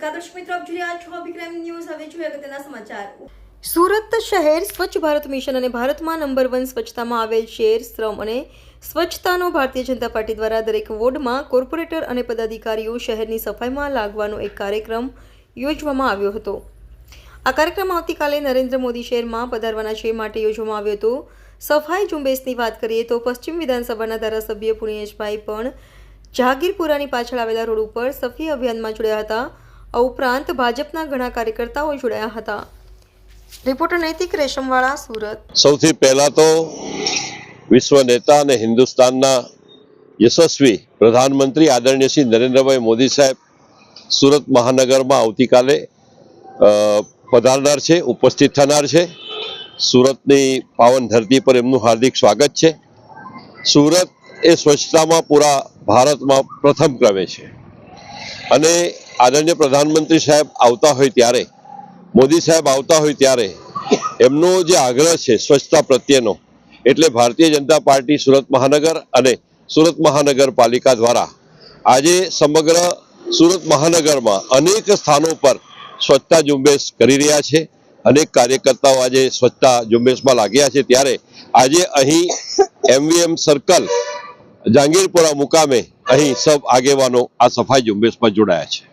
નમસ્કાર દર્શક મિત્રો, આપ જોઈ રહ્યા છો અભિક્રમ ન્યૂઝ. હવે જોઈએ અગત્યના સમાચાર. સુરત શહેર સ્વચ્છ ભારત મિશન અને ભારતમાં નંબર વન સ્વચ્છતામાં આવેલ શહેર, શ્રમ અને સ્વચ્છતાનો ભારતીય જનતા પાર્ટી દ્વારા દરેક વોર્ડમાં કોર્પોરેટર અને પદાધિકારીઓ શહેરની સફાઈમાં લાગવાનો એક કાર્યક્રમ યોજવામાં આવ્યો હતો. આ કાર્યક્રમ આવતીકાલે નરેન્દ્ર મોદી શહેરમાં પધારવાના છે માટે યોજવામાં આવ્યો હતો. સફાઈ ઝુંબેશની વાત કરીએ તો પશ્ચિમ વિધાનસભાના ધારાસભ્ય પુણ્યેશભાઈ પણ જહાગીરપુરાની પાછળ આવેલા રોડ ઉપર સફી અભિયાનમાં જોડાયા હતા. આ ઉપરાંત ભાજપના ઘણા કાર્યકર્તાઓ જોડાયા હતા. રિપોર્ટર નૈતિક રેશમવાળા, સુરત. સૌથી પહેલા તો વિશ્વ નેતા અને હિન્દુસ્તાનના યશસ્વી પ્રધાનમંત્રી આદરણીય શ્રી નરેન્દ્રભાઈ મોદી સાહેબ સુરત મહાનગરમાં આવતીકાલે પધારનાર છે, ઉપસ્થિત થનાર છે. સુરતની પાવન ધરતી પર એમનું હાર્દિક સ્વાગત છે. સુરત એ સ્વચ્છતામાં પૂરા ભારતમાં પ્રથમ ક્રમે છે. અને આદરણીય પ્રધાનમંત્રી સાહેબ આવતા હોય ત્યારે, મોદી સાહેબ આવતા હોય ત્યારે, એમનો જે આગ્રહ છે સ્વચ્છતા પ્રત્યેનો, એટલે ભારતીય જનતા પાર્ટી સુરત મહાનગર અને સુરત મહાનગરપાલિકા દ્વારા આજે સમગ્ર સુરત મહાનગરમાં અનેક સ્થાનો પર સ્વચ્છતા ઝુંબેશ કરી રહ્યા છે. અનેક કાર્યકર્તાઓ આજે સ્વચ્છતા ઝુંબેશમાં લાગ્યા છે. ત્યારે આજે અહીં એમવીએમ સર્કલ જાંગીરપુરા મુકામે અહીં સબ આગેવાનો આ સફાઈ ઝુંબેશમાં જોડાયા છે.